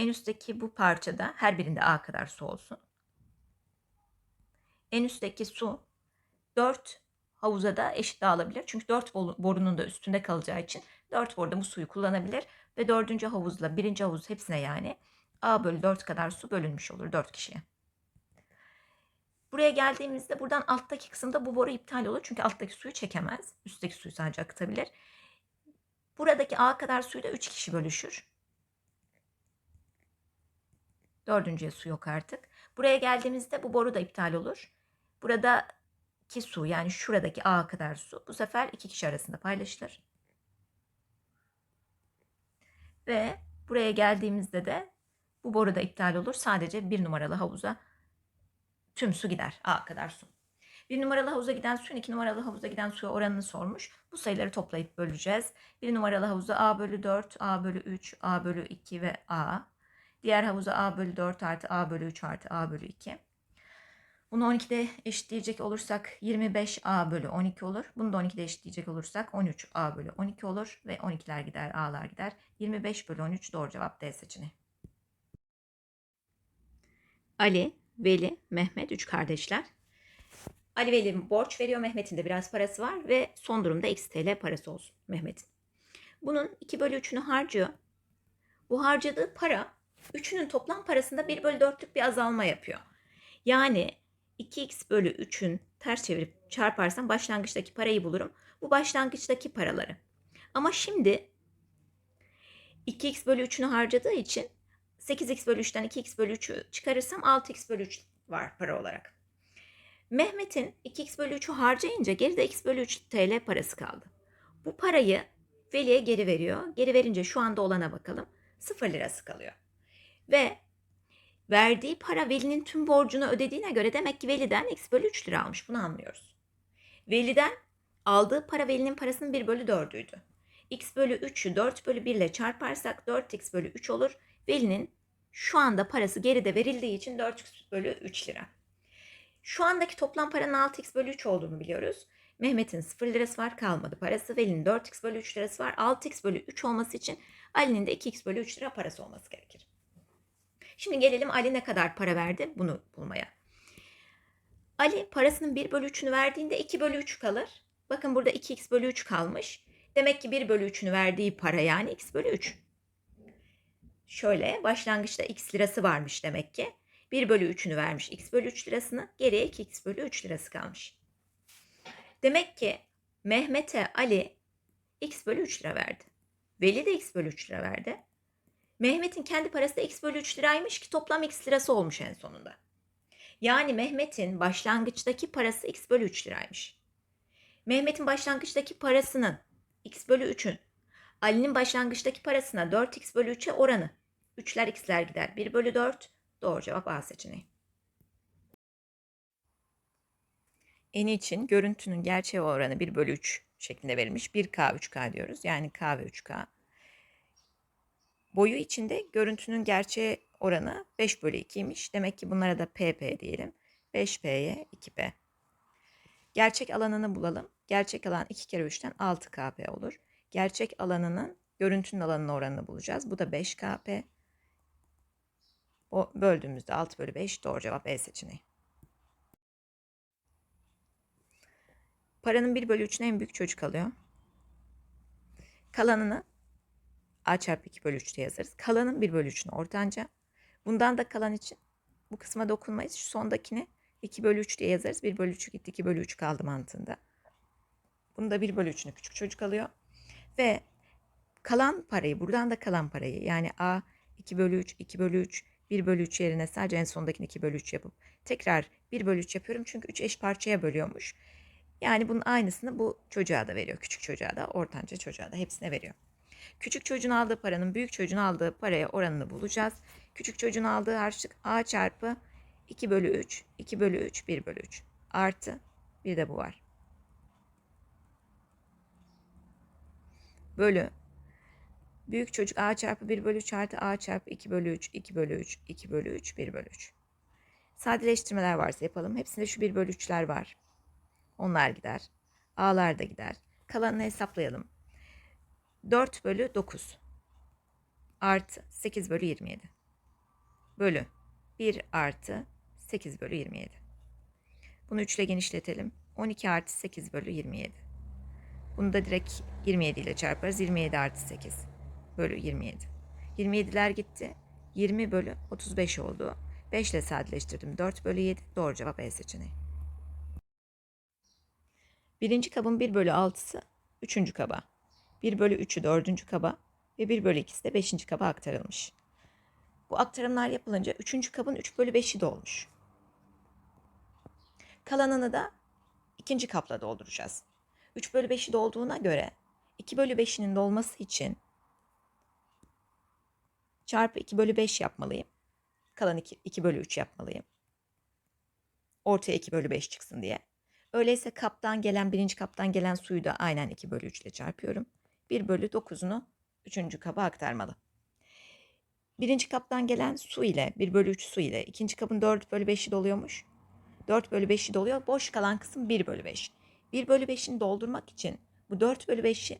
En üstteki bu parçada her birinde A kadar su olsun. En üstteki su 4 havuza da eşit dağılabilir. Çünkü 4 borunun da üstünde kalacağı için 4 boruda bu suyu kullanabilir. Ve 4. havuzla 1. havuz hepsine yani A bölü 4 kadar su bölünmüş olur 4 kişiye. Buraya geldiğimizde buradan alttaki kısımda bu boru iptal olur. Çünkü alttaki suyu çekemez. Üstteki suyu sadece akıtabilir. Buradaki A kadar suyu da 3 kişi bölüşür. Dördüncüye su yok artık. Buraya geldiğimizde bu boru da iptal olur. Buradaki su yani şuradaki A kadar su bu sefer iki kişi arasında paylaşılır. Ve buraya geldiğimizde de bu boru da iptal olur. Sadece bir numaralı havuza tüm su gider. A kadar su. Bir numaralı havuza giden suyun iki numaralı havuza giden suya oranını sormuş. Bu sayıları toplayıp böleceğiz. Bir numaralı havuza A bölü 4, A bölü 3, A bölü 2 ve A. Diğer havuza A bölü 4 artı A bölü 3 artı A bölü 2. Bunu 12'de eşitleyecek olursak 25A bölü 12 olur. Bunu da 12'de eşitleyecek olursak 13A bölü 12 olur. Ve 12'ler gider, A'lar gider. 25 bölü 13 doğru cevap D seçeneği. Ali, Veli, Mehmet üç kardeşler. Ali Veli borç veriyor. Mehmet'in de biraz parası var ve son durumda x TL parası olsun Mehmet'in. Bunun 2 bölü 3'ünü harcıyor. Bu harcadığı para üçünün toplam parasında 1 bölü 4'lük bir azalma yapıyor. Yani 2x bölü 3'ün ters çevirip çarparsam başlangıçtaki parayı bulurum. Bu başlangıçtaki paraları. Ama şimdi 2x bölü 3'ünü harcadığı için 8x bölü 3'ten 2x bölü 3'ü çıkarırsam 6x bölü 3 var para olarak. Mehmet'in 2x bölü 3'ü harcayınca geride x bölü 3 TL parası kaldı. Bu parayı Veli'ye geri veriyor. Geri verince şu anda olana bakalım. 0 lirası kalıyor. Ve verdiği para Veli'nin tüm borcunu ödediğine göre demek ki Veli'den x bölü 3 lira almış. Bunu anlıyoruz. Veli'den aldığı para Veli'nin parasının 1 bölü 4'üydü. x bölü 3'ü 4 bölü 1 ile çarparsak 4x bölü 3 olur. Veli'nin şu anda parası geride verildiği için 4x bölü 3 lira. Şu andaki toplam paranın 6x bölü 3 olduğunu biliyoruz. Mehmet'in 0 lirası var kalmadı parası. Veli'nin 4x bölü 3 lirası var. 6x bölü 3 olması için Ali'nin de 2x bölü 3 lira parası olması gerekir. Şimdi gelelim Ali ne kadar para verdi bunu bulmaya. Ali parasının 1 bölü 3'ünü verdiğinde 2 bölü 3 kalır. Bakın burada 2x bölü 3 kalmış. Demek ki 1 bölü 3'ünü verdiği para yani x bölü 3. Şöyle başlangıçta x lirası varmış demek ki. 1 bölü 3'ünü vermiş x bölü 3 lirasını. Geriye 2x bölü 3 lirası kalmış. Demek ki Mehmet'e Ali x bölü 3 lira verdi. Veli de x bölü 3 lira verdi. Mehmet'in kendi parası da x bölü 3 liraymış ki toplam x lirası olmuş en sonunda. Yani Mehmet'in başlangıçtaki parası x bölü 3 liraymış. Mehmet'in başlangıçtaki parasının x bölü 3'ün Ali'nin başlangıçtaki parasına 4x bölü 3'e oranı. 3'ler x'ler gider. 1 bölü 4 doğru cevap A seçeneği. Eni için görüntünün gerçeğe oranı 1 bölü 3 şeklinde verilmiş. 1K 3K diyoruz. Yani K ve 3K. Boyu içinde görüntünün gerçeğe oranı 5 bölü 2'ymiş. Demek ki bunlara da PP diyelim. 5P'ye 2P. Gerçek alanını bulalım. Gerçek alan 2 kere 3'ten 6KP olur. Gerçek alanının görüntünün alanının oranını bulacağız. Bu da 5KP. O böldüğümüzde 6 bölü 5 doğru cevap E seçeneği. Paranın 1 bölü 3'üne en büyük çocuk alıyor. Kalanını A çarpı 2 bölü 3'te yazarız. Kalanın 1 bölü 3'ünü ortanca. Bundan da kalan için bu kısma dokunmayız. Şu sondakini 2 bölü 3 diye yazarız. 1 bölü 3 gitti 2 bölü 3 kaldı mantığında. Bunu da 1 bölü 3'ünü küçük çocuk alıyor. Ve kalan parayı buradan da kalan parayı yani A 2 bölü 3 2 bölü 3 1 bölü 3 yerine sadece en sondakini 2 bölü 3 yapıp tekrar 1 bölü 3 yapıyorum. Çünkü 3 eş parçaya bölüyormuş. Yani bunun aynısını bu çocuğa da veriyor. Küçük çocuğa da, ortanca çocuğa da hepsine veriyor. Küçük çocuğun aldığı paranın büyük çocuğun aldığı paraya oranını bulacağız. Küçük çocuğun aldığı harçlık A çarpı 2 bölü 3, 2 bölü 3, 1 bölü 3 artı bir de bu var. Bölü büyük çocuk A çarpı 1 bölü 3 artı A çarpı 2 bölü 3, 2 bölü 3, 2 bölü 3, 1 bölü 3. Sadeleştirmeler varsa yapalım. Hepsinde şu 1 bölü 3'ler var. Onlar gider. A'lar da gider. Kalanını hesaplayalım. 4 bölü 9 artı 8 bölü 27. bölü 1 artı 8 bölü 27. Bunu 3 ile genişletelim. 12 artı 8 bölü 27. Bunu da direkt 27 ile çarparız. 27 artı 8 bölü 27. 27'ler gitti. 20 bölü 35 oldu. 5 ile sadeleştirdim. 4 bölü 7. Doğru cevap E seçeneği. Birinci kabın 1 bölü 6'sı 3. kaba. 1 bölü 3'ü 4. kaba ve 1 bölü 2'si de 5. kaba aktarılmış. Bu aktarımlar yapılınca 3. kabın 3 bölü 5'i dolmuş. Kalanını da ikinci kapla dolduracağız. 3 bölü 5'i dolduğuna göre 2 bölü 5'inin dolması için çarpı 2 bölü 5 yapmalıyım. Kalan 2, 2 bölü 3 yapmalıyım. Ortaya 2 bölü 5 çıksın diye. Öyleyse kaptan gelen, birinci kaptan gelen suyu da aynen 2 bölü 3 ile çarpıyorum. 1 bölü 9'unu 3. kaba aktarmalı. Birinci kaptan gelen su ile 1 bölü 3 su ile ikinci kabın 4 bölü 5'i doluyormuş. 4 bölü 5'i doluyor. Boş kalan kısım 1 bölü 5. 1 bölü 5'ini doldurmak için bu 4 bölü 5'i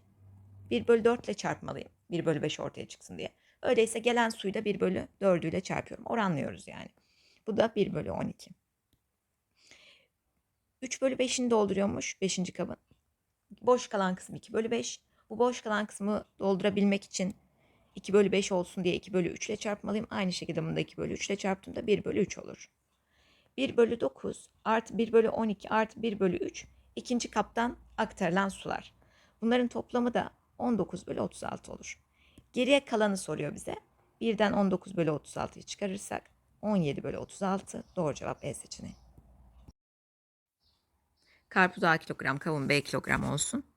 1 bölü 4 ile çarpmalıyım. 1 bölü 5 ortaya çıksın diye. Öyleyse gelen suyu da 1 bölü 4 ile çarpıyorum. Oranlıyoruz yani. Bu da 1 bölü 12. 3 bölü 5'ini dolduruyormuş 5. kabın. Boş kalan kısım 2 bölü 5. Bu boş kalan kısmı doldurabilmek için 2 bölü 5 olsun diye 2 bölü 3 ile çarpmalıyım. Aynı şekilde bunu da 2 bölü 3 ile çarptığımda 1 bölü 3 olur. 1 bölü 9 artı 1 bölü 12 artı 1 bölü 3 ikinci kaptan aktarılan sular. Bunların toplamı da 19 bölü 36 olur. Geriye kalanı soruyor bize. 1'den 19 bölü 36'yı çıkarırsak 17 bölü 36 doğru cevap E seçeneği. Karpuz A kilogram, kavun B kilogram olsun.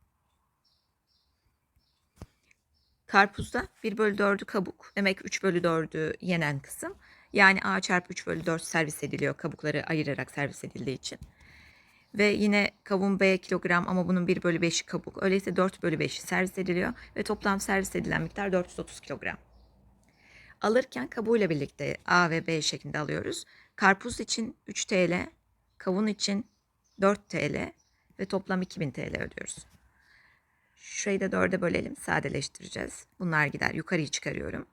Karpuzda 1 bölü 4'ü kabuk. Demek 3 bölü 4'ü yenen kısım. Yani A çarpı 3 bölü 4 servis ediliyor. Kabukları ayırarak servis edildiği için. Ve yine kavun B kilogram ama bunun 1 bölü 5'i kabuk. Öyleyse 4 bölü 5'i servis ediliyor. Ve toplam servis edilen miktar 430 kilogram. Alırken kabuğuyla birlikte A ve B şeklinde alıyoruz. Karpuz için 3 TL, kavun için 4 TL ve toplam 2000 TL ödüyoruz. Şurayı da 4'e bölelim. Sadeleştireceğiz. Bunlar gider. Yukarıyı çıkarıyorum.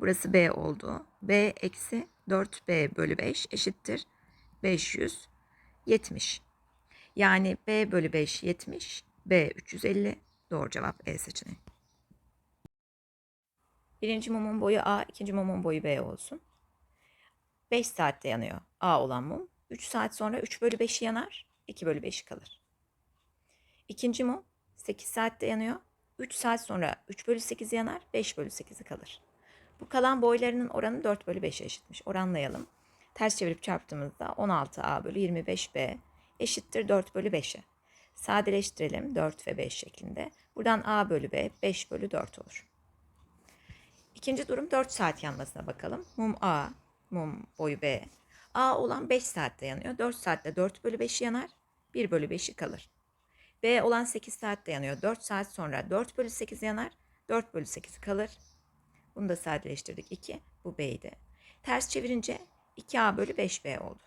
Burası B oldu. B eksi 4B bölü 5 eşittir 570. Yani B bölü 5 70. B 350. Doğru cevap E seçeneği. Birinci mumun boyu A, ikinci mumun boyu B olsun. 5 saatte yanıyor A olan mum. 3 saat sonra 3 bölü 5'i yanar. 2 bölü 5'i kalır. İkinci mum 8 saatte yanıyor. 3 saat sonra 3 bölü 8 yanar. 5 bölü 8'i kalır. Bu kalan boylarının oranı 4 bölü 5'e eşitmiş. Oranlayalım. Ters çevirip çarptığımızda 16A bölü 25B eşittir 4 bölü 5'e. Sadeleştirelim 4 ve 5 şeklinde. Buradan A bölü B 5 bölü 4 olur. İkinci durum 4 saat yanmasına bakalım. Mum A, mum boyu B. A olan 5 saatte yanıyor. 4 saatte 4 bölü 5'i yanar. 1 bölü 5'i kalır. B olan 8 saatte yanıyor. 4 saat sonra 4 bölü 8 yanar. 4 bölü 8 kalır. Bunu da sadeleştirdik. 2. Bu B'ydi. Ters çevirince 2A bölü 5B oldu.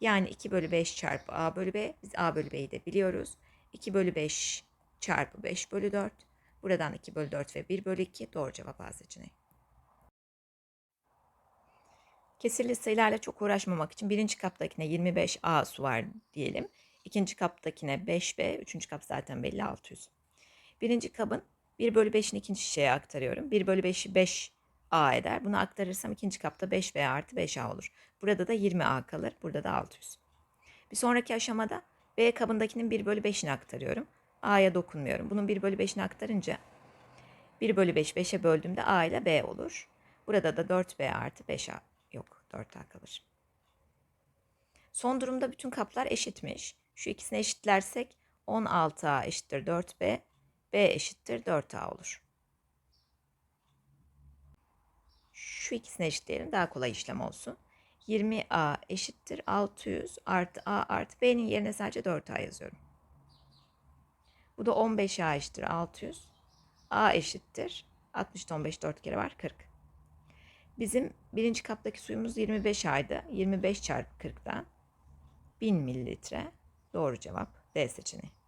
Yani 2 bölü 5 çarpı A bölü B. Biz A bölü B'yi de biliyoruz. 2 bölü 5 çarpı 5 bölü 4. Buradan 2 bölü 4 ve 1 bölü 2. Doğru cevap A seçeneği. Kesirli sayılarla çok uğraşmamak için birinci kaptakine 25A su var diyelim. İkinci kaptakine 5B, üçüncü kap zaten belli 600. Birinci kabın 1 bölü 5'ini ikinci şişeye aktarıyorum. 1 bölü 5'i 5A eder. Bunu aktarırsam ikinci kapta 5B artı 5A olur. Burada da 20A kalır. Burada da 600. Bir sonraki aşamada B kabındakinin 1 bölü 5'ini aktarıyorum. A'ya dokunmuyorum. Bunun 1 bölü 5'ini aktarınca 1 bölü 5 5'e böldüğümde A ile B olur. Burada da 4B artı 5A yok 4A kalır. Son durumda bütün kaplar eşitmiş. Şu ikisini eşitlersek 16A eşittir 4B, B eşittir 4A olur. Şu ikisini eşitleyelim daha kolay işlem olsun. 20A eşittir 600 artı A artı B'nin yerine sadece 4A yazıyorum. Bu da 15A eşittir 600. A eşittir 60'da 15 4 kere var 40. Bizim birinci kaptaki suyumuz 25 aydı. 25 çarpı 40'dan 1000 mililitre. Doğru cevap D seçeneği.